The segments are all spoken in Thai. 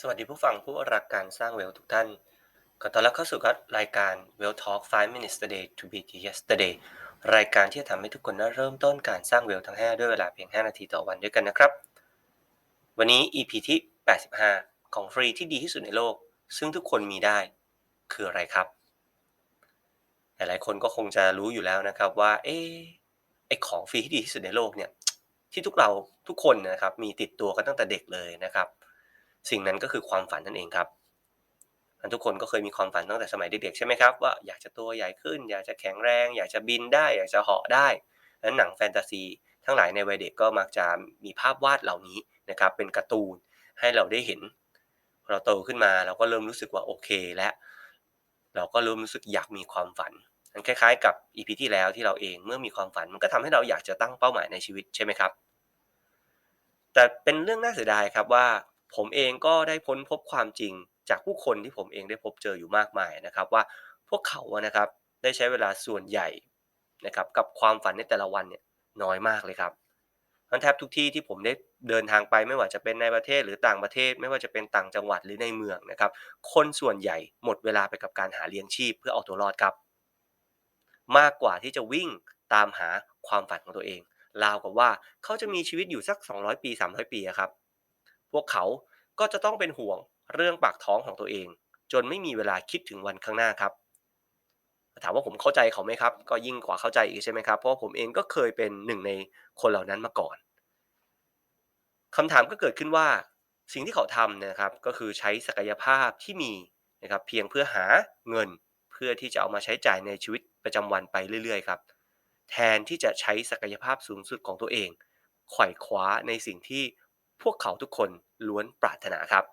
สวัสดีผู้ฟังผู้รักการสร้างเวลทุกท่านขอต้อนรับเข้าสู่รับรายการ Well Talk 5 minutes a day to beat yesterday รายการที่จะทำให้ทุกคนได้เริ่มต้นการสร้างเวลทั้ง 5 ด้วยเวลาเพียง 5 นาทีต่อวันด้วยกันนะครับ วันนี้ EP ที่ 85 ของฟรีที่ดีที่สุดในโลก ซึ่งทุกคนมีได้คืออะไรครับ หลายๆคนก็คงจะรู้อยู่แล้วนะครับว่า เอ๊ไอของฟรีที่ดีที่สุดในโลกเนี่ยที่ทุกเราทุกคนนะครับมีติดตัวกันตั้งแต่เด็กเลยนะครับ สิ่งนั้นก็คือความฝันนั่นเองครับทุกคนก็เคยมีความฝันตั้งแต่สมัยเด็กๆใช่ไหมครับว่าอยากจะตัวใหญ่ขึ้น อยากจะแข็งแรง อยากจะบินได้ อยากจะเหาะได้นั้นหนังแฟนตาซี ทั้งหลายในวัยเด็กก็มักจะมีภาพวาดเหล่านี้นะครับเป็นการ์ตูนให้เราได้เห็น เราโตขึ้นมาเราก็เริ่มรู้สึกว่าโอเคและเราก็เริ่มรู้สึกอยากมีความฝันมันคล้ายๆ กับอีพีที่แล้วที่เราเองเมื่อมีความฝันมันก็ทำให้เราอยากจะตั้งเป้าหมายในชีวิตใช่ไหมครับ แต่เป็นเรื่องน่าเสียดายครับว่า ผมเองก็ได้พ้นพบความจริงจากผู้คนที่ผมเองได้พบเจออยู่มากมายนะครับว่าพวกเขานะครับได้ใช้เวลาส่วนใหญ่นะครับกับความฝันในแต่ละวันเนี่ยน้อยมากเลยครับทั้งแทบทุกที่ที่ผมได้เดินทางไปไม่ว่าจะเป็นในประเทศหรือต่างประเทศ ไม่ว่าจะเป็นต่างจังหวัดหรือในเมืองนะครับ คนส่วนใหญ่หมดเวลาไปกับการหาเลี้ยงชีพเพื่อเอาตัวรอดครับ มากกว่าที่จะวิ่งตามหาความฝันของตัวเองราวกับว่าเขาจะมีชีวิตอยู่สัก 200 ปี 300 ปีครับ พวกเขาก็จะต้องเป็นห่วงเรื่องปากท้องของตัวเอง จนไม่มีเวลาคิดถึงวันข้างหน้าครับ ถามว่าผมเข้าใจเขาไหมครับ ก็ยิ่งกว่าเข้าใจอีกใช่ไหมครับเพราะผมเองก็เคยเป็นหนึ่งในคนเหล่านั้นมาก่อนคำถามก็เกิดขึ้นว่าสิ่งที่เขาทำนะครับ ก็คือใช้ศักยภาพที่มีนะครับ เพียงเพื่อหาเงินเพื่อที่จะเอามาใช้จ่ายในชีวิตประจำวันไปเรื่อย ๆ ครับ แทนที่จะใช้ศักยภาพสูงสุดของตัวเองไขว่คว้าในสิ่งที่ พวกเขาทุกคนล้วนปรารถนาครับ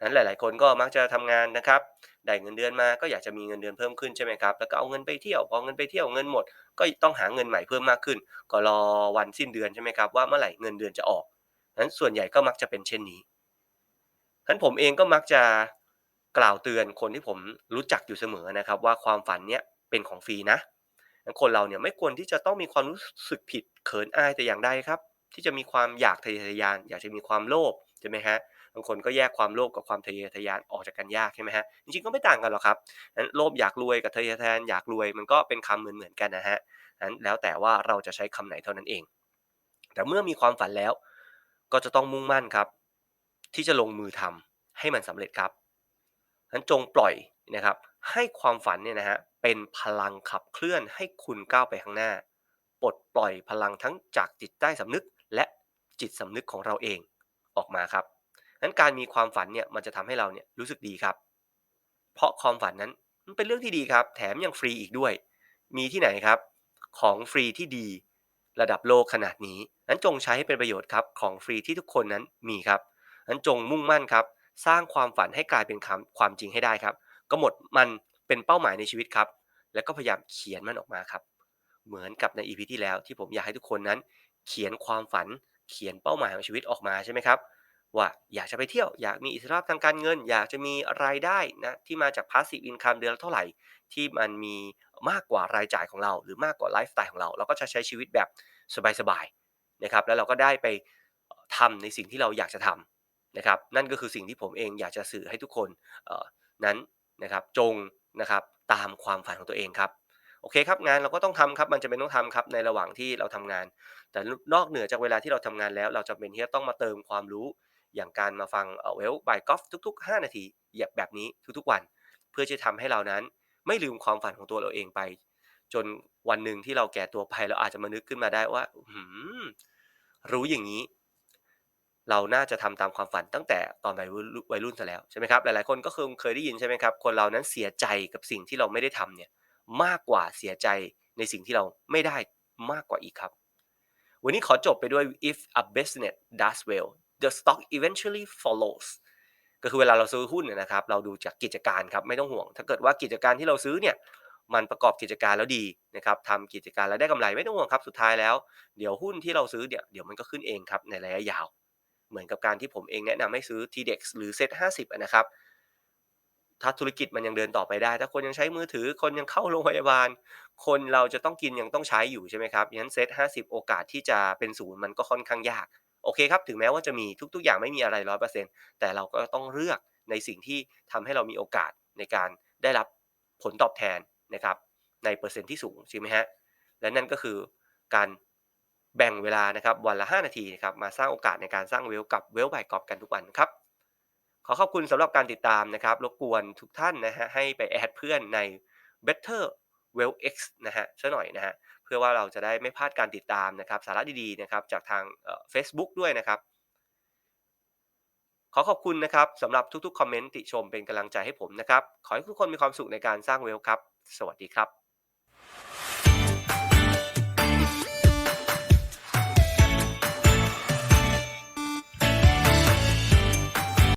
นั้นหลาย ๆ คนก็มักจะทำงานนะครับ ได้เงินเดือนมาก็อยากจะมีเงินเดือนเพิ่มขึ้นใช่ไหมครับ แล้วก็เอาเงินไปเที่ยว พอเงินไปเที่ยวเงินหมด ก็ต้องหาเงินใหม่เพิ่มมากขึ้น ก็รอวันสิ้นเดือนใช่ไหมครับ ว่าเมื่อไหร่เงินเดือนจะออกนั้นส่วนใหญ่ก็มักจะเป็นเช่นนี้นั้นผมเองก็มักจะกล่าวเตือนคนที่ผมรู้จักอยู่เสมอนะครับ ว่าความฝันเนี้ยเป็นของฟรีนะ คนเราเนี่ยไม่ควรที่จะต้องมีความรู้สึกผิดเขินอายแต่อย่างใดครับ ที่จะมีความอยากทะเยอทะยาน อยากจะมีความโลภใช่ไหมฮะบางคนก็แยกความโลภกับความทะเยอทะยานออกจากกันยากใช่ไหมฮะจริงๆก็ไม่ต่างกันหรอกครับนั้นโลภอยากรวยกับทะเยอทะยานอยากรวยมันก็เป็นคำเหมือนๆกันนะฮะนั้นแล้วแต่ว่าเราจะใช้คำไหนเท่านั้นเอง แต่เมื่อมีความฝันแล้ว ก็จะต้องมุ่งมั่นครับ ที่จะลงมือทำให้มันสำเร็จครับนั้นจงปล่อยนะครับ ให้ความฝันเนี่ยนะฮะเป็นพลังขับเคลื่อนให้คุณก้าวไปข้างหน้าปลดปล่อยพลังทั้งจากจิตใต้สำนึก และจิตสำนึกของเราเองออกมาครับนั้นการมีความฝันเนี่ยมันจะทำให้เราเนี่ยรู้สึกดีครับ เพราะความฝันนั้นมันเป็นเรื่องที่ดีครับ แถมยังฟรีอีกด้วย มีที่ไหนครับ ของฟรีที่ดี ระดับโลกขนาดนี้นั้นจงใช้ให้เป็นประโยชน์ครับของฟรีที่ทุกคนนั้นมีครับนั้นจงมุ่งมั่นครับ สร้างความฝันให้กลายเป็นคำความจริงให้ได้ครับก็หมดมันเป็นเป้าหมายในชีวิตครับ แล้วก็พยายามเขียนมันออกมาครับ เหมือนกับในอีพีที่แล้วที่ผมอยากให้ทุกคนนั้น เขียนความฝันเขียนเป้าหมายของชีวิตออกมาใช่ไหมครับว่าอยากจะไปเที่ยวอยากมีอิสรภาพทางการเงิน อยากจะมีรายได้นะที่มาจาก passive income เดือนละเท่าไหร่ ที่มันมีมากกว่ารายจ่ายของเรา หรือมากกว่าไลฟ์สไตล์ของเรา เราก็จะใช้ชีวิตแบบสบายๆนะครับแล้วเราก็ได้ไปทำในสิ่งที่เราอยากจะทำนะครับนั่นก็คือสิ่งที่ผมเองอยากจะสื่อให้ทุกคนนั้นนะครับจงนะครับตามความฝันของตัวเองครับ เคครับงานเราก็ต้องทำครับ มันจะเป็นต้องทำครับในระหว่างที่เราทำงาน แต่นอกเหนือจากเวลาที่เราทำงานแล้ว เราจะเป็นที่จะต้องมาเติมความรู้ อย่างการมาฟังเวลบายกอล์ฟทุก ๆ 5 นาทีแบบนี้ทุกๆวัน เพื่อจะทำให้เรานั้นไม่ลืมความฝันของตัวเราเองไป จนวันหนึ่งที่เราแก่ตัวไปเราอาจจะมานึกขึ้นมาได้ว่ารู้อย่างนี้ เราน่าจะทำตามความฝันตั้งแต่ตอนวัยรุ่นซะแล้วใช่ไหมครับหลายๆคนก็คยเคยได้ยินใช่ไหมครับคนเรานั้นเสียใจกับสิ่งที่เราไม่ได้ทำเนี่ย มากกว่าเสียใจในสิ่งที่เราไม่ได้มากกว่าอีกครับ วันนี้ขอจบไปด้วย if a business does well the stock eventually follows ก็คือเวลาเราซื้อหุ้นเนี่ยนะครับ เราดูจากกิจการครับไม่ต้องห่วง ถ้าเกิดว่ากิจการที่เราซื้อเนี่ยมันประกอบกิจการแล้วดีนะครับทำกิจการแล้วได้กำไรไม่ต้องห่วงครับสุดท้ายแล้ว เดี๋ยวหุ้นที่เราซื้อเนี่ยเดี๋ยวมันก็ขึ้นเองครับในระยะยาว เหมือนกับการที่ผมเองแนะนำให้ซื้อ TDEX หรือ Set 50นะครับ ถ้าธุรกิจมันยังเดินต่อไปได้ ถ้าคนยังใช้มือถือ คนยังเข้าโรงพยาบาล คนเราจะต้องกินยังต้องใช้อยู่ใช่ไหมครับยันเซต50โอกาสที่จะเป็นศูนย์มันก็ค่อนข้างยาก โอเคครับ ถึงแม้ว่าจะมีทุก ๆ อย่างไม่มีอะไร100%แต่เราก็ต้องเลือกในสิ่งที่ทำให้เรามีโอกาสในการได้รับผลตอบแทนนะครับ ในเปอร์เซ็นต์ที่สูงใช่ไหมฮะ และนั่นก็คือการแบ่งเวลานะครับวันละ 5 นาทีนะครับมาสร้างโอกาสในการสร้างเวลกับเวลบายกอบกันทุกวันครับ ขอขอบคุณสำหรับการติดตามนะครับ รบกวนทุกท่านนะฮะให้ไปแอดเพื่อนใน Better Well X นะฮะซะหน่อยนะฮะเพื่อว่าเราจะได้ไม่พลาดการติดตามนะครับ สาระดีๆนะครับจากทางเฟซบุ๊กด้วยนะครับขอขอบคุณนะครับสำหรับทุกๆ คอมเมนต์ติชมเป็นกำลังใจให้ผมนะครับ ขอให้ทุกคนมีความสุขในการสร้างเวลครับ สวัสดีครับ